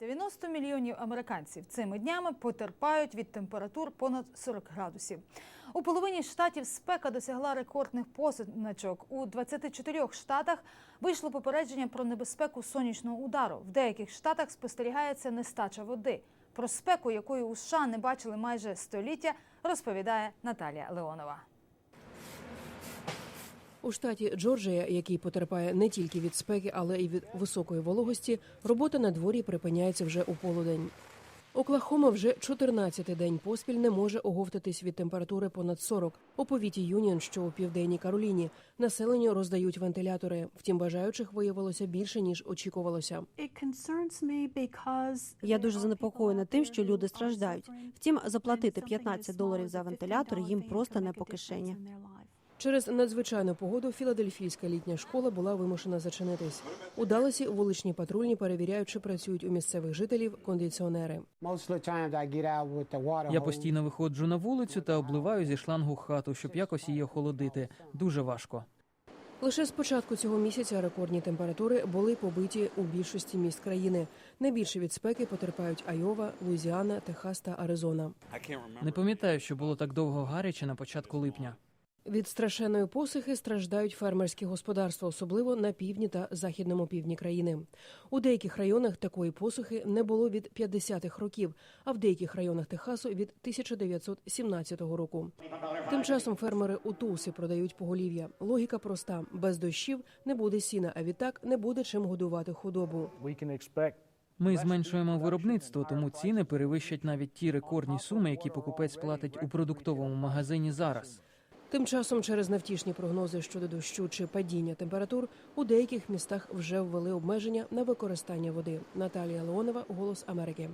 90 мільйонів американців цими днями потерпають від температур понад 40 градусів. У половині штатів спека досягла рекордних позначок. У 24 штатах вийшло попередження про небезпеку сонячного удару. В деяких штатах спостерігається нестача води. Про спеку, якої у США не бачили майже століття, розповідає Наталія Леонова. У штаті Джорджія, який потерпає не тільки від спеки, але й від високої вологості, робота на дворі припиняється вже у полудень. Оклахома вже 14-й день поспіль не може оговтатись від температури понад 40. У повіті Юніон, що у південній Кароліні, населенню роздають вентилятори. Втім, бажаючих виявилося більше ніж очікувалося. Я дуже занепокоєна тим, що люди страждають. Втім, заплатити 15 доларів за вентилятор їм просто не по кишені. Через надзвичайну погоду філадельфійська літня школа була вимушена зачинитись. У Далласі вуличні патрульні перевіряють, чи працюють у місцевих жителів кондиціонери. Я постійно виходжу на вулицю та обливаю зі шлангу хату, щоб якось її охолодити. Дуже важко. Лише з початку цього місяця рекордні температури були побиті у більшості міст країни. Найбільше від спеки потерпають Айова, Луїзіана, Техас та Аризона. Не пам'ятаю, що було так довго гаряче на початку липня. Від страшенної посухи страждають фермерські господарства, особливо на півдні та західному півдні країни. У деяких районах такої посухи не було від 50-х років, а в деяких районах Техасу від 1917 року. Тим часом фермери у Тулсі продають поголів'я. Логіка проста: без дощів не буде сіна, а відтак не буде чим годувати худобу. Ми зменшуємо виробництво, тому ціни перевищать навіть ті рекордні суми, які покупець платить у продуктовому магазині зараз. Тим часом, через невтішні прогнози щодо дощу чи падіння температур, у деяких містах вже ввели обмеження на використання води. Наталія Леонова, Голос Америки.